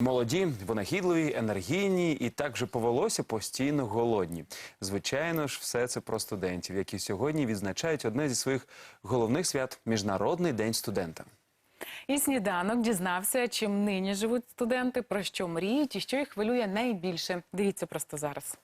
Молоді, винахідливі, енергійні і так же повелося постійно голодні. Звичайно ж, все це про студентів, які сьогодні відзначають одне зі своїх головних свят Міжнародний день студента. І сніданок дізнався, чим нині живуть студенти, про що мріють і що їх хвилює найбільше. Дивіться просто зараз.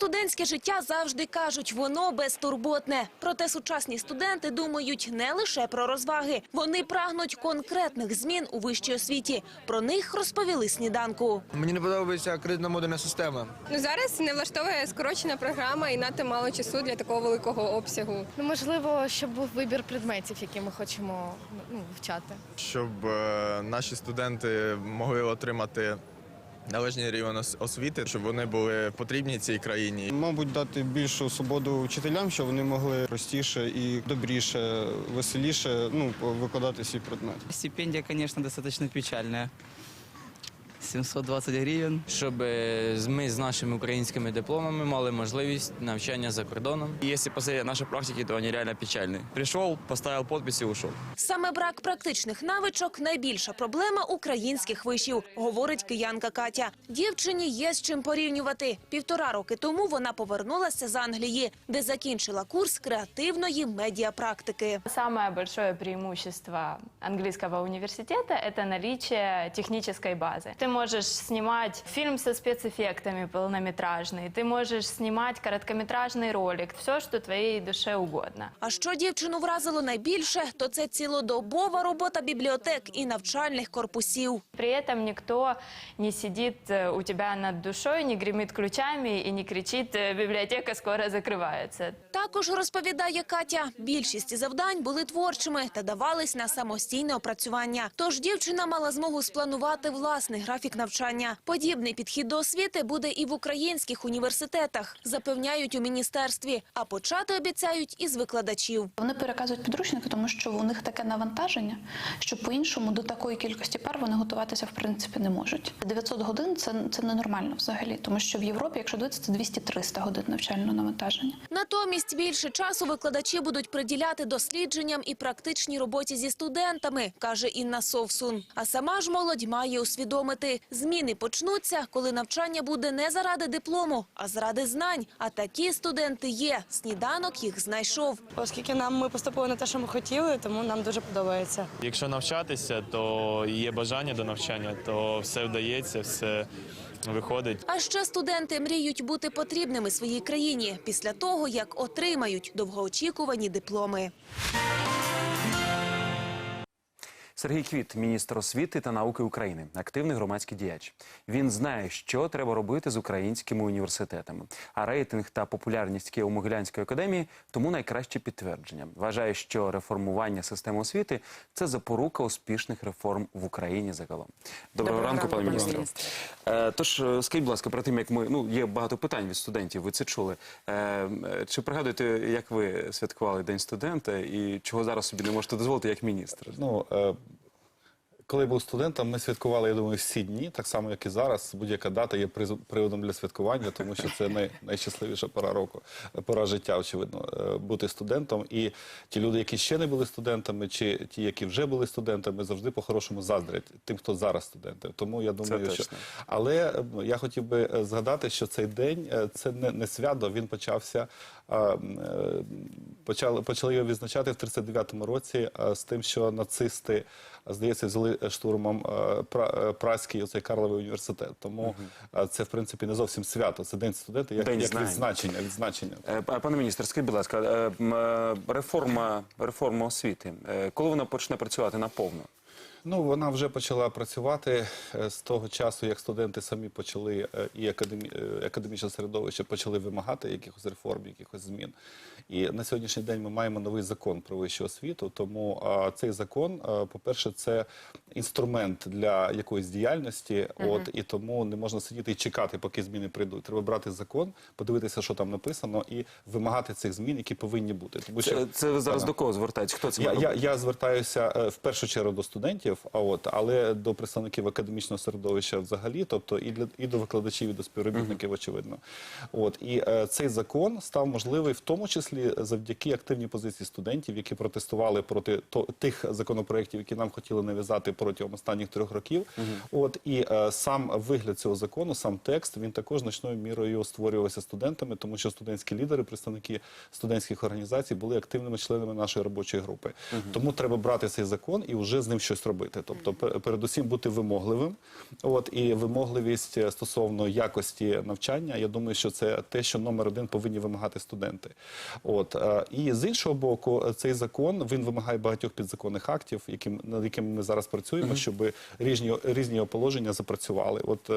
Студентське життя завжди кажуть, воно безтурботне. Проте сучасні студенти думають не лише про розваги. Вони прагнуть конкретних змін у вищій освіті. Про них розповіли сніданку. Мені не подобається кредитна модульна система. Ну зараз не влаштовує скорочена програма і надто мало часу для такого великого обсягу. Ну, можливо, щоб був вибір предметів, які ми хочемо ну, вивчати. щоб е, наші студенти могли отримати належний рівень освіти, щоб вони були потрібні цій країні. Мабуть, дати більшу свободу вчителям, щоб вони могли простіше і добріше, веселіше ну, викладати свій предмет. Стипендія, звісно, достаточно печальная. 720 гривень. щоб е, ми з нашими українськими дипломами мали можливість навчання за кордоном. Если посмотреть наши практики, то они реально печальные. Пришел, поставил подпись и ушел. Саме брак практичних навичок найбільша проблема українських вишів, говорить киянка Катя. Дівчині є з чим порівнювати. Півтора роки тому вона повернулася з Англії, де закінчила курс креативної медіапрактики. Самое большое преимущество английского университета – это наличие технической базы. Ты можешь снимать фильм со спецэффектами полнометражный, ты можешь снимать короткометражный ролик, все, что твоей душе угодно. А що дівчину вразило найбільше, то це цілодобова робота бібліотек і навчальних корпусів. При этом никто не сидит э, у тебя над душой, не гремит ключами и не кричит э, «библиотека скоро закрывается». Також розповідає Катя, більшість завдань були творчими та давались на самостійне опрацювання. Тож дівчина мала змогу спланувати власний графік навчання. Подібний підхід до освіти буде і в українських університетах, запевняють у міністерстві. А почати обіцяють із викладачів. Вони переказують підручники, тому що у них таке навантаження, що по-іншому до такої кількості пар вони готуватися в принципі не можуть. 900 годин це, це ненормально взагалі, тому що в Європі, якщо дивитися, це 200-300 годин навчального навантаження. Натомість більше часу викладачі будуть приділяти дослідженням і практичній роботі зі студентами, каже Інна Совсун. А сама ж молодь має усвідомити, зміни почнуться, коли навчання буде не заради диплому, а заради знань. А такі студенти є. Сніданок їх знайшов. Оскільки нам ми поступили на те, що ми хотіли, тому нам дуже подобається. Якщо навчатися, то є бажання до навчання, то все вдається, все виходить. А ще студенти мріють бути потрібними своїй країні після того, як отримають довгоочікувані дипломи. Сергій Квіт, міністр освіти та науки України, активний громадський діяч. Він знає, що треба робити з українськими університетами. А рейтинг та популярність Києво-Могилянської академії тому найкраще підтвердження. Вважає, що реформування системи освіти це запорука успішних реформ в Україні загалом. Доброго, Доброго ранку, пане міністре. міністре. Е, Тож е, скажіть, будь ласка, про тим, як ми ну є багато питань від студентів. Ви це чули. Е, е, Чи пригадуєте, як ви святкували День студента і чого зараз собі не можете дозволити як міністр? Ну, е, коли я був студентом, ми святкували, я думаю, всі дні, так само, як і зараз. Будь-яка дата є приводом для святкування, тому що це най, найщасливіша пора року, пора життя, очевидно, е, бути студентом. І ті люди, які ще не були студентами, чи ті, які вже були студентами, завжди по-хорошому заздрять тим, хто зараз студенти. Тому я думаю, що точно. але я хотів би е, згадати, що цей день е, це не, не свято. Він почався. Е, Почали, почали його відзначати в 39-му році е, з тим, що нацисти, е, здається, взяли штурмом Пра- Празький оцей Карловий університет. Тому це, в принципі, не зовсім свято. Це день студента, як, День як відзначення. відзначення. Па- Пане міністр, скажіть, будь ласка, реформа, реформа освіти, коли вона почне працювати наповну? Ну, вона вже почала працювати е, з того часу, як студенти самі почали е, і академі... е, академічне середовище почали вимагати якихось реформ, якихось змін. І на сьогоднішній день ми маємо новий закон про вищу освіту. Тому а, цей закон, а, по-перше, це інструмент для якоїсь діяльності. От і тому не можна сидіти і чекати, поки зміни прийдуть. Треба брати закон, подивитися, що там написано, і вимагати цих змін, які повинні бути. Тому Це, це ви зараз Так. до кого звертаєтесь? Хто це я, я, я звертаюся в першу чергу до студентів. Студентів, а от але до представників академічного середовища взагалі, тобто і для і до викладачів, і до співробітників, очевидно. От і е, цей закон став можливий в тому числі завдяки активній позиції студентів, які протестували проти то, тих законопроєктів, які нам хотіли нав'язати протягом останніх трьох років. От і е, сам вигляд цього закону, сам текст, він також значною мірою створювався студентами, тому що студентські лідери, представники студентських організацій, були активними членами нашої робочої групи. Тому треба брати цей закон і вже з ним щось робити. Тобто, передусім бути вимогливим. От і вимогливість е, стосовно якості навчання. Я думаю, що це те, що номер один повинні вимагати студенти. От е, і з іншого боку, е, цей закон він вимагає багатьох підзаконних актів, яким над якими ми зараз працюємо, щоб різні різні положення запрацювали. От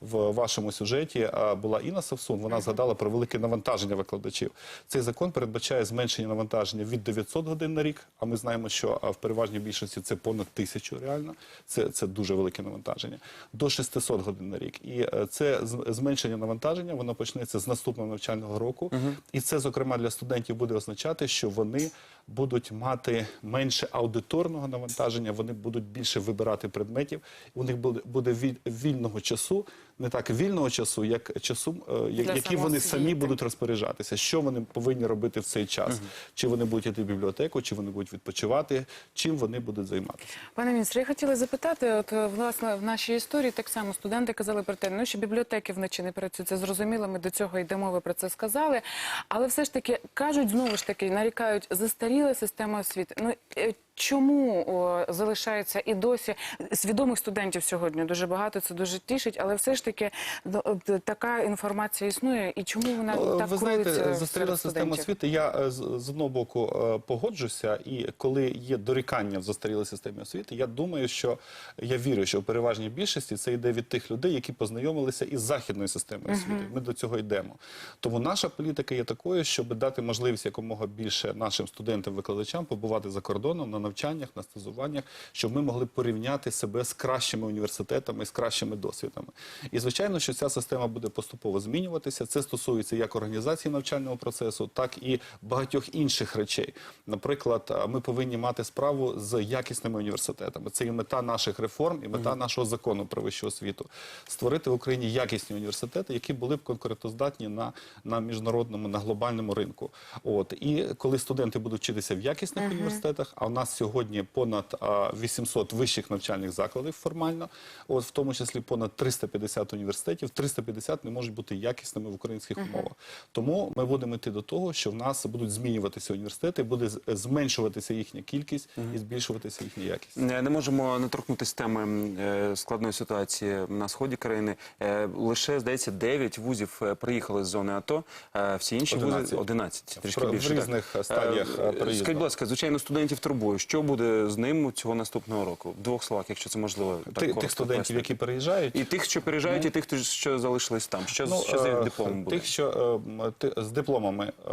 в вашому сюжеті була Інна Савсун. Вона згадала про велике навантаження викладачів. Цей закон передбачає зменшення навантаження від 900 годин на рік. А ми знаємо, що в переважній більшості це понад тисячу реально. Це, це дуже велике навантаження. До 600 годин на рік. І е, це зменшення навантаження воно почнеться з наступного навчального року. І це, зокрема, для студентів буде означати, що вони будуть мати менше аудиторного навантаження, вони будуть більше вибирати предметів. У них буде, вільного часу, не так вільного часу, як часу, е, я- Для які вони самі будуть розпоряджатися, що вони повинні робити в цей час. Чи вони будуть йти в бібліотеку, чи вони будуть відпочивати, чим вони будуть займатися. Пане міністре, я хотіла запитати, от власне в нашій історії так само студенти казали про те, ну що бібліотеки вночі не працюють. Це зрозуміло. Ми до цього йдемо. Ви про це сказали. Але все ж таки кажуть знову ж таки, нарікають застаріла система освіти. Ну е, чому о, залишається і досі свідомих студентів сьогодні дуже багато. Це дуже тішить, але все ж таки ну, така інформація існує. І чому вона Ну, так Ви знаєте, круїться застаріла система освіти. Я е, з, одного боку е, погоджуся, і коли є дорікання в застарілій системі освіти, я думаю, що я вірю, що в переважній більшості це йде від тих людей, які познайомилися із західною системою освіти. Ми до цього йдемо. Тому наша політика є такою, щоб дати можливість якомога більше нашим студентам-викладачам побувати за кордоном на навчаннях, на стажуваннях, щоб ми могли порівняти себе з кращими університетами, з кращими досвідами. І звичайно, що ця система буде поступово змінюватися. Це стосується як організації навчального процесу, так і багатьох інших речей. Наприклад, ми повинні мати справу з якісними університетами. Це і мета наших реформ, і мета нашого закону про вищу освіту. Створити в Україні якісні університети, які були б конкурентоздатні на, на міжнародному, на глобальному ринку. От і коли студенти будуть вчитися в якісних університетах, а у нас сьогодні понад а, 800 вищих навчальних закладів формально, от в тому числі понад 350 університетів, 350 не можуть бути якісними в українських умовах. Тому ми будемо йти до того, що в нас будуть змінюватися університети, буде зменшуватися їхня кількість і збільшуватися їхня якість. Не не можемо не торкнутися теми е, складної ситуації на сході країни. Е, Лише здається 9 вузів е, приїхали з зони АТО. е, Всі інші 11. вузи 11, трішки В більше. так. різних стадіях, Е, е. Скажіть, будь ласка, звичайно, студентів турбує. Що буде з ним цього наступного року? В двох словах, якщо це можливо, так Ти- коротко тих студентів, пояснити. які переїжджають, і тих, що переїжджають, і тих, що залишились там. Що, з- що е, дипломом буде? Тих, що е, ти- з дипломами. е,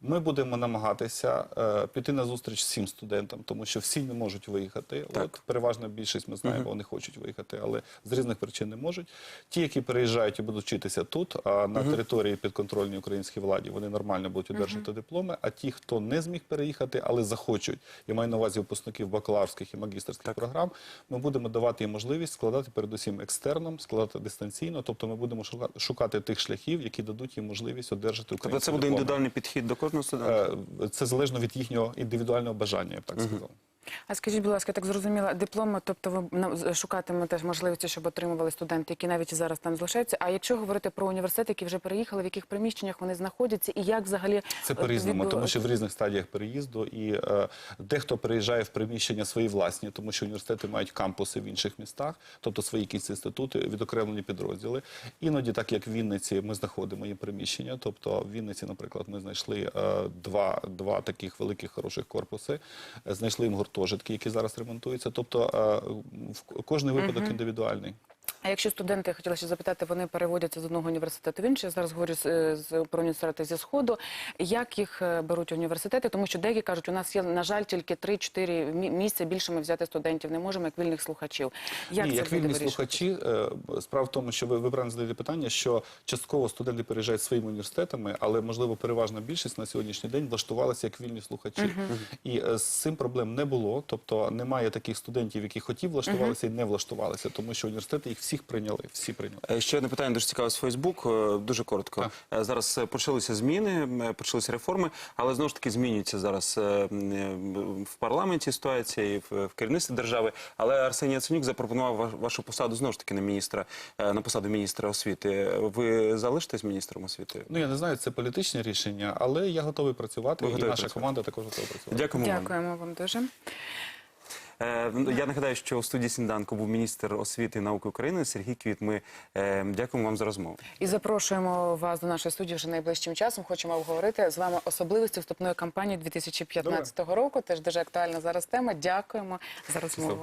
Ми будемо намагатися е, піти на зустріч всім студентам, тому що всі не можуть виїхати. Так. От переважна більшість ми знаємо, вони хочуть виїхати, але з різних причин не можуть. Ті, які переїжджають і будуть вчитися тут, а на території підконтрольній українській владі, вони нормально будуть одержувати дипломи. А ті, хто не зміг переїхати, але захочуть, я маю на увазі випускників бакалаврських і магістерських програм, ми будемо давати їм можливість складати передусім екстерном, складати дистанційно. Тобто ми будемо шука- шукати тих шляхів, які дадуть їм можливість одержати Тобто це буде дипломи. індивідуальний підхід до кожного студента? Е, Це залежно від їхнього індивідуального бажання, я б так сказав. А скажіть, будь ласка, так зрозуміла, дипломи, тобто ви шукатимете можливості, щоб отримували студенти, які навіть зараз там залишаються. А якщо говорити про університети, які вже переїхали, в яких приміщеннях вони знаходяться, і як взагалі Це по-різному, відбу- тому що в різних стадіях переїзду, і е, дехто переїжджає в приміщення свої власні, тому що університети мають кампуси в інших містах, тобто свої якісь інститути, відокремлені підрозділи. Іноді, так як в Вінниці, ми знаходимо їм приміщення. Тобто в Вінниці, наприклад, ми знайшли е, два, два таких великих хороших корпуси, знайшли їм гуртожитки, які зараз ремонтуються. Тобто е, кожний випадок індивідуальний. А якщо студенти, я хотіла ще запитати, вони переводяться з одного університету в інший, я зараз говорю з, е, з про університети зі Сходу, як їх е, беруть університети? Тому що деякі кажуть, у нас є, на жаль, тільки 3-4 місця, більше ми взяти студентів не можемо, як вільних слухачів. Як Ні, це як вільні слухачі, е, справа в тому, що ви, ви правильно задаєте питання, що частково студенти переїжджають своїми університетами, але можливо переважна більшість на сьогоднішній день влаштувалася як вільні слухачі. І з цим проблем не було. Тобто немає таких студентів, які хотів влаштувалися і не влаштувалися, тому що університети їх всіх прийняли. Всі прийняли. Е, Ще одне питання дуже цікаве з Фейсбук. е, Дуже коротко. Е, Зараз почалися зміни, почалися реформи, але знову ж таки змінюється зараз в парламенті ситуація і в керівництві держави. Але Арсеній Яценюк запропонував вашу посаду знову ж таки на міністра на посаду міністра освіти. Ви залишитесь міністром освіти? Ну я не знаю, це політичне рішення, але я готовий працювати, Ви і готові наша працювати? команда також готова працювати. Дякуємо вам. Дякуємо вам дуже. Е, ну, Я нагадаю, що у студії сніданку був міністр освіти і науки України Сергій Квіт. Ми е, дякуємо вам за розмову. І запрошуємо вас до нашої студії вже найближчим часом. Хочемо обговорити з вами особливості вступної кампанії 2015 року. Теж дуже актуальна зараз тема. Дякуємо за розмову.